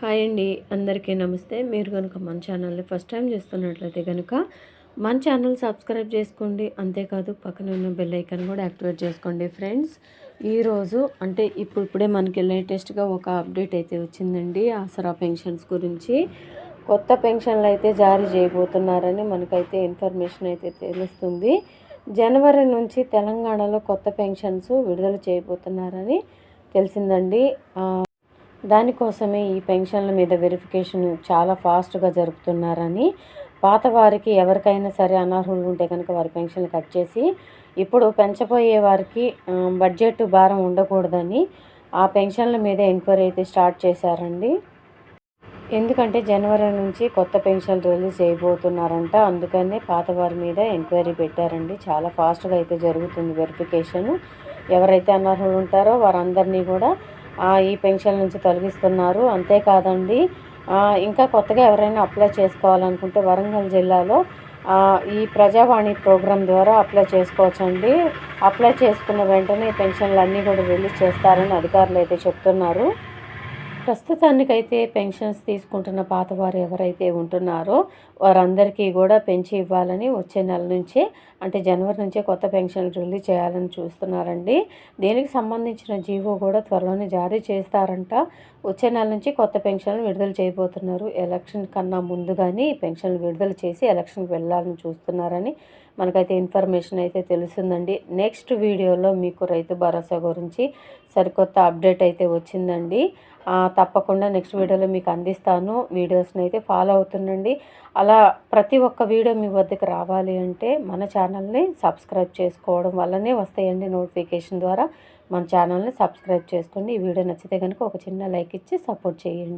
Hi అండి. అందరికీ నమస్తే. మీరు కనుక మన ఛానల్ని ఫస్ట్ టైం చూస్తున్నట్లయితే కనుక మన ఛానల్ సబ్స్క్రైబ్ చేసుకోండి. అంతేకాదు పక్కన ఉన్న బెల్ ఐకాన్ కూడా యాక్టివేట్ చేసుకోండి ఫ్రెండ్స్. ఈరోజు అంటే ఇప్పుడు ఇప్పుడే మనకి లేటెస్ట్గా ఒక అప్డేట్ అయితే వచ్చిందండి. ఆసరా పెన్షన్స్ గురించి. కొత్త పెన్షన్లు అయితే జారీ చేయబోతున్నారని మనకైతే ఇన్ఫర్మేషన్ అయితే తెలుస్తుంది. జనవరి నుంచి తెలంగాణలో కొత్త పెన్షన్స్ విడుదల చేయబోతున్నారని తెలిసిందండి. దానికోసమే ఈ పెన్షన్ల మీద వెరిఫికేషన్ చాలా ఫాస్ట్గా జరుపుతున్నారని పాత వారికి ఎవరికైనా సరే అనర్హులు ఉంటే కనుక వారి పెన్షన్లు కట్ చేసి ఇప్పుడు పెంచబోయే వారికి బడ్జెట్ భారం ఉండకూడదని ఆ పెన్షన్ల మీద ఎంక్వైరీ అయితే స్టార్ట్ చేశారండి. ఎందుకంటే జనవరి నుంచి కొత్త పెన్షన్ రిలీజ్ చేయబోతున్నారంట. అందుకనే పాత వారి మీద ఎంక్వైరీ పెట్టారండి. చాలా ఫాస్ట్గా అయితే జరుగుతుంది వెరిఫికేషన్ ఎవరైతే అనర్హులు ఉంటారో వారందరినీ కూడా ఈ పెన్షన్ నుంచి తొలగిస్తున్నారు. అంతేకాదండి ఇంకా కొత్తగా ఎవరైనా అప్లై చేసుకోవాలనుకుంటే వరంగల్ జిల్లాలో ఈ ప్రజావాణి ప్రోగ్రాం ద్వారా అప్లై చేసుకోవచ్చండి. అప్లై చేసుకున్న వెంటనే పెన్షన్లు అన్నీ కూడా రిలీజ్ చేస్తారని అధికారులు అయితే చెప్తున్నారు. ప్రస్తుతానికైతే పెన్షన్స్ తీసుకుంటున్న పాతవారు ఎవరైతే ఉంటున్నారో వారందరికీ కూడా పెంచి ఇవ్వాలని వచ్చే నెల నుంచే అంటే జనవరి నుంచే కొత్త పెన్షన్లు రిలీజ్ చేయాలని చూస్తున్నారండి. దీనికి సంబంధించిన జీవో కూడా త్వరలోనే జారీ చేస్తారంట. వచ్చే నెల నుంచి కొత్త పెన్షన్లు విడుదల చేయబోతున్నారు. ఎలక్షన్ కన్నా ముందుగానే పెన్షన్లు విడుదల చేసి ఎలక్షన్కి వెళ్ళాలని చూస్తున్నారని మనకైతే ఇన్ఫర్మేషన్ అయితే తెలిసిందండి. నెక్స్ట్ వీడియోలో మీకు రైతు భరోసా గురించి సరికొత్త అప్డేట్ అయితే వచ్చిందండి. తప్పకుండా నెక్స్ట్ వీడియోలో మీకు అందిస్తాను. వీడియోస్ని అయితే ఫాలో అవుతుండండి. అలా ప్రతి ఒక్క వీడియో మీ వద్దకు రావాలి అంటే మన ఛానల్ని సబ్స్క్రైబ్ చేసుకోవడం వల్లనే వస్తాయండి నోటిఫికేషన్ ద్వారా. మన ఛానల్ని సబ్స్క్రైబ్ చేసుకోండి. ఈ వీడియో నచ్చితే కనుక ఒక చిన్న లైక్ ఇచ్చి సపోర్ట్ చేయండి.